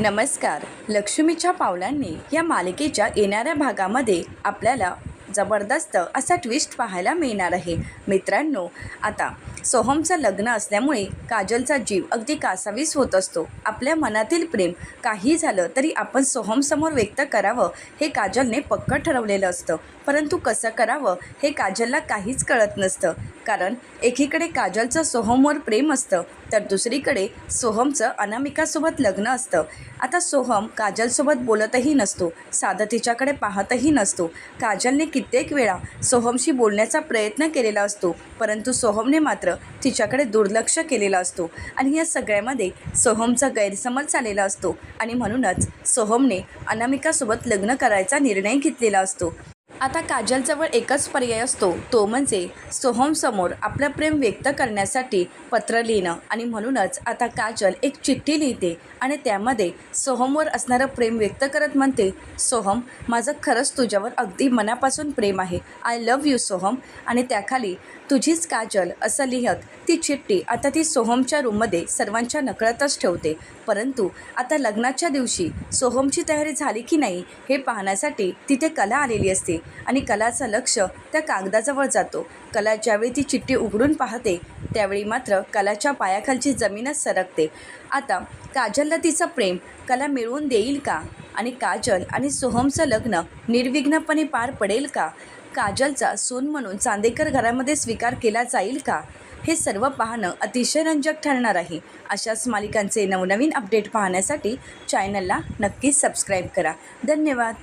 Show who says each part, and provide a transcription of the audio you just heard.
Speaker 1: नमस्कार. लक्ष्मीच्या पावलांनी या मालिकेच्या येणाऱ्या भागामध्ये आपल्याला जबरदस्त असा ट्विस्ट पाहायला मिळणार आहे. मित्रांनो आता सोहमचं लग्न असल्यामुळे काजलचा जीव अगदी कासावीस होत असतो. आपल्या मनातील प्रेम काही झालं तरी आपण सोहमसमोर व्यक्त करावं हे काजलने पक्क ठरवलेलं असतं. परंतु कसं करावं हे काजलला काहीच कळत नसतं. कारण एकीकडे काजलचं सोहमवर प्रेम असतं तर दुसरीकडे सोहमचं अनामिकासोबत लग्न असतं. आता सोहम काजलसोबत बोलतही नसतो साधं तिच्याकडे पाहतही नसतो. काजलने कित्येक वेळा सोहमशी बोलण्याचा प्रयत्न केलेला असतो परंतु सोहमने मात्र तिच्याकडे दुर्लक्ष केलेला असतो आणि या सगळ्यामध्ये सोहमचा गैरसमज झालेला असतो. आणि म्हणूनच सोहमने अनामिकासोबत लग्न करायचा निर्णय घेतलेला असतो. आता काजलजवळ एकच पर्याय असतो तो म्हणजे सोहमसमोर आपलं प्रेम व्यक्त करण्यासाठी पत्र लिहिणं. आणि म्हणूनच आता काजल एक चिठ्ठी लिहिते आणि त्यामध्ये सोहमवर असणारं प्रेम व्यक्त करत म्हणते सोहम माझं खरंच तुझ्यावर अगदी मनापासून प्रेम आहे. I love you Soham. आणि त्याखाली तुझीच काजल असं लिहत ती चिठ्ठी आता ती सोहमच्या रूममध्ये सर्वांच्या नकळतच ठेवते. परंतु आता लग्नाच्या दिवशी सोहमची तयारी झाली की नाही हे पाहण्यासाठी तिथे कला आलेली असते. आणि कलाचं लक्ष त्या कागदाजवळ जातो. कला ज्यावेळी ती चिठ्ठी उघडून पाहते त्यावेळी मात्र कलाच्या पायाखालची जमीनच सरकते. आता काजलला तिचं प्रेम कला मिळवून देईल का? आणि काजल आणि सोहमचं लग्न निर्विघ्नपणे पार पडेल का? काजलचा सून म्हणून चांदेकर घरामध्ये स्वीकार केला जाईल का? हे सर्व पाहणं अतिशय रंजक ठरणार आहे. अशाच मालिकांचे नवनवीन अपडेट पाहण्यासाठी चॅनलला नक्कीच सबस्क्राईब करा. धन्यवाद.